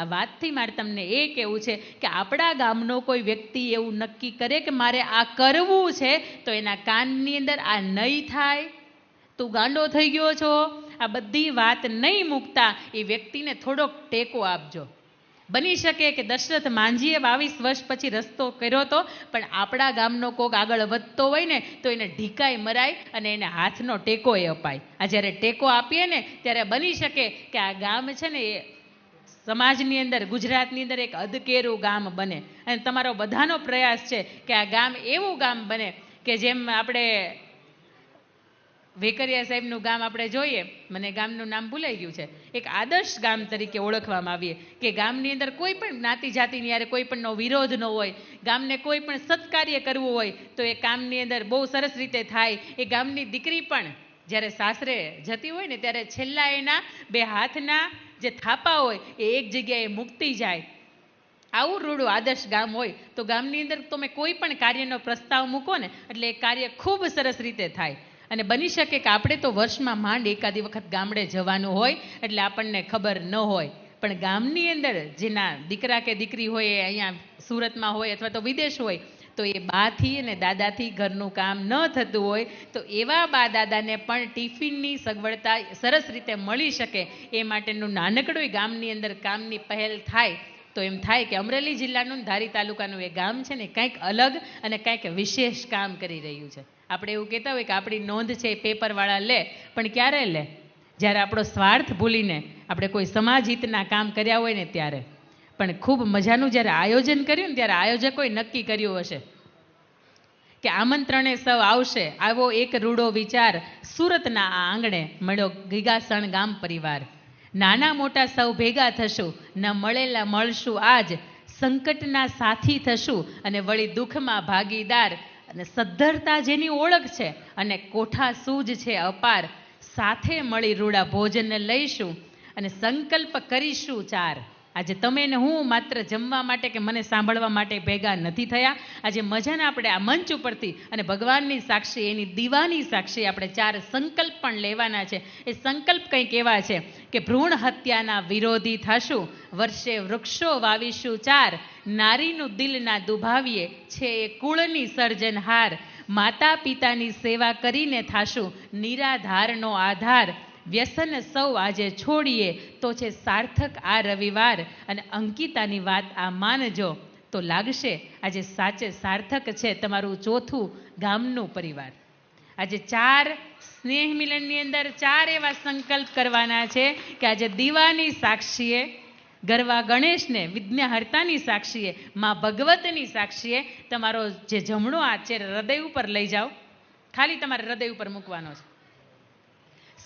આ વાતથી મારે તમને એ કહેવું છે કે આપણા ગામનો કોઈ વ્યક્તિ એવું નક્કી કરે કે મારે આ કરવું છે, તો એના કાનની અંદર આ નહીં થાય. તું ગાંડો થઈ ગયો છો. આ બધી વાત નહીં મૂકતા. એ વ્યક્તિને થોડોક ટેકો આપજો. બની શકે કે દશરથ માંજીએ બાવીસ વર્ષ પછી રસ્તો કર્યો હતો પણ આપણા ગામનો કોક આગળ વધતો હોય ને, તો એને ઢીકાઈ મરાય અને એને હાથનો ટેકો એ અપાય. આ જ્યારે ટેકો આપીએ ને, ત્યારે બની શકે કે આ ગામ છે ને એ સમાજની અંદર, ગુજરાતની અંદર એક અધકેરું ગામ બને. અને તમારો બધાનો પ્રયાસ છે કે આ ગામ એવું ગામ બને કે જેમ આપણે વેકરિયા સાહેબનું ગામ આપણે જોઈએ, મને ગામનું નામ ભૂલાઈ ગયું છે. એક આદર્શ ગામ તરીકે ઓળખવામાં આવીએ કે ગામની અંદર કોઈ પણ જ્ઞાતિ જાતિની યારે કોઈ પણનો વિરોધ ન હોય, ગામને કોઈ પણ સત્કાર્ય કરવું હોય, તો એ કામની અંદર બહુ સરસ રીતે થાય. એ ગામની દીકરી પણ જ્યારે સાસરે જતી હોય ને ત્યારે છેલ્લા એના બે હાથના જે થાપા હોય એ એક જગ્યાએ મૂકતી જાય. આવું રૂડું આદર્શ ગામ હોય તો ગામની અંદર તમે કોઈ પણ કાર્યનો પ્રસ્તાવ મૂકો ને એટલે એ કાર્ય ખૂબ સરસ રીતે થાય. અને બની શકે કે આપણે તો વર્ષમાં માંડ એકાદી વખત ગામડે જવાનું હોય એટલે આપણને ખબર ન હોય. પણ ગામની અંદર જેના દીકરા કે દીકરી હોય એ અહીંયા સુરતમાં હોય અથવા તો વિદેશ હોય તો એ બાથી અને દાદાથી ઘરનું કામ ન થતું હોય, તો એવા બા દાદાને પણ ટિફિનની સગવડતા સરસ રીતે મળી શકે. એ માટેનું નાનકડું ગામની અંદર કામની પહેલ થાય, તો એમ થાય કે અમરેલી જિલ્લાનું ધારી તાલુકાનું એ ગામ છે ને, કંઈક અલગ અને કંઈક વિશેષ કામ કરી રહ્યું છે. આપણે એવું કહેતા હોય કે આપણી નોંધ છે એ પેપરવાળા લે, પણ ક્યારે લે? જ્યારે આપણો સ્વાર્થ ભૂલીને આપણે કોઈ સમાજ હિતના કામ કર્યા હોય ને ત્યારે. પણ ખૂબ મજાનું જ્યારે આયોજન કર્યું ને ત્યારે આયોજકોએ નક્કી કર્યું હશે કે આમંત્રણે સૌ આવશે. આવો એક રૂડો વિચાર સુરતના આ આંગણે મળ્યો ગીગાસણ ગામ પરિવાર. નાના મોટા સૌ ભેગા થશું. ન મળેલા મળશું આજ. સંકટના સાથી થશું અને વળી દુઃખમાં ભાગીદાર. અને સદ્ધરતા જેની ઓળખ છે અને કોઠા સૂજ છે અપાર. સાથે મળી રૂડા ભોજન લઈશું અને સંકલ્પ કરીશું ચાર. આજે તમે ને હું માત્ર જમવા માટે કે મને સાંભળવા માટે ભેગા નથી થયા. આજે મજાને આપણે આ મંચ ઉપરથી અને ભગવાનની સાક્ષી, એની દીવાની સાક્ષી આપણે ચાર સંકલ્પ પણ લેવાના છે. એ સંકલ્પ કંઈક એવા છે કે ભ્રૂણ હત્યાના વિરોધી થશું, વર્ષે વૃક્ષો વાવીશું ચાર, નારીનું દિલ ના દુભાવીએ, છે એ કુળની સર્જનહાર માતા પિતાની સેવા કરીને થાશું, નિરાધારનો આધાર. વ્યસન સૌ આજે છોડીએ તો છે સાર્થક આ રવિવાર અને અંકિતાની વાત આ માનજો તો લાગશે આજે સાચે સાર્થક છે તમારું ચોથું ગામનું પરિવાર. આજે ચાર સ્નેહ મિલનની અંદર ચાર એવા સંકલ્પ કરવાના છે કે આજે દીવાની સાક્ષીએ, ગરવા ગણેશને, વિઘ્નહર્તાની સાક્ષીએ, મા ભગવતની સાક્ષીએ તમારો જે જમણો છે, હૃદય ઉપર લઈ જાઓ. ખાલી તમારે હૃદય ઉપર મૂકવાનો છે.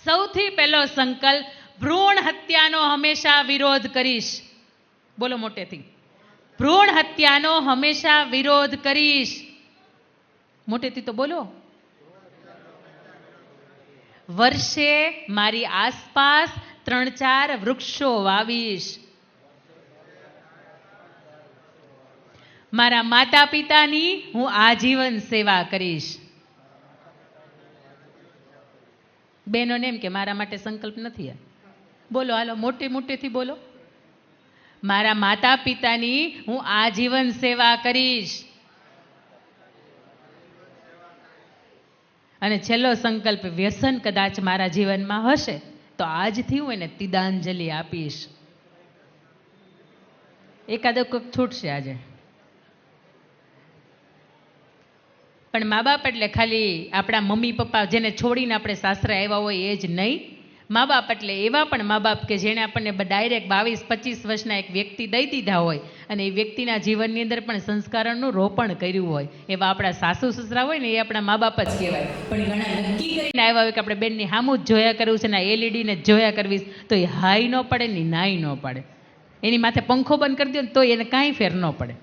સૌથી પહેલો સંકલ્પ, ભ્રૂણ હત્યાનો હંમેશા વિરોધ કરીશ. બોલો મોટેથી. ભ્રૂણ હત્યાનો હંમેશા વિરોધ કરીશ. મોટેથી તો બોલો. વર્ષે મારી આસપાસ ત્રણ ચાર વૃક્ષો વાવીશ. મારા માતા પિતાની હું આજીવન સેવા કરીશ. બહેનોને એમ કે, મારા માટે સંકલ્પ નથી આ. બોલો, હાલો, મોટે મોટેથી બોલો. મારા માતા પિતાની હું આજીવન સેવા કરીશ. અને છેલ્લો સંકલ્પ, વ્યસન કદાચ મારા જીવનમાં હશે, તો આજથી હું એને તિદાંજલિ આપીશ. એકાદો કોઈક છૂટશે આજે. પણ મા બાપ એટલે ખાલી આપણા મમ્મી પપ્પા જેને છોડીને આપણે સાસરે આવ્યા હોય એ જ નહીં. મા બાપ એટલે એવા પણ મા બાપ કે જેણે આપણને ડાયરેક્ટ બાવીસ, પચીસ વર્ષના એક વ્યક્તિ દઈ દીધા હોય અને એ વ્યક્તિના જીવનની અંદર પણ સંસ્કારણનું રોપણ કર્યું હોય. એવા આપણા સાસુ સસરા હોય ને એ આપણા મા બાપ જ કહેવાય. પણ ઘણા નક્કી કરીને આવ્યા હોય કે આપણે બેનની હામું જ જોયા કરવું છે ને એલઈડીને જ જોયા કરવી તો એ હાઈ ન પડે ને નાઈ ન પડે. એની માથે પંખો બંધ કરી દો ને તો એને કાંઈ ફેર ન પડે.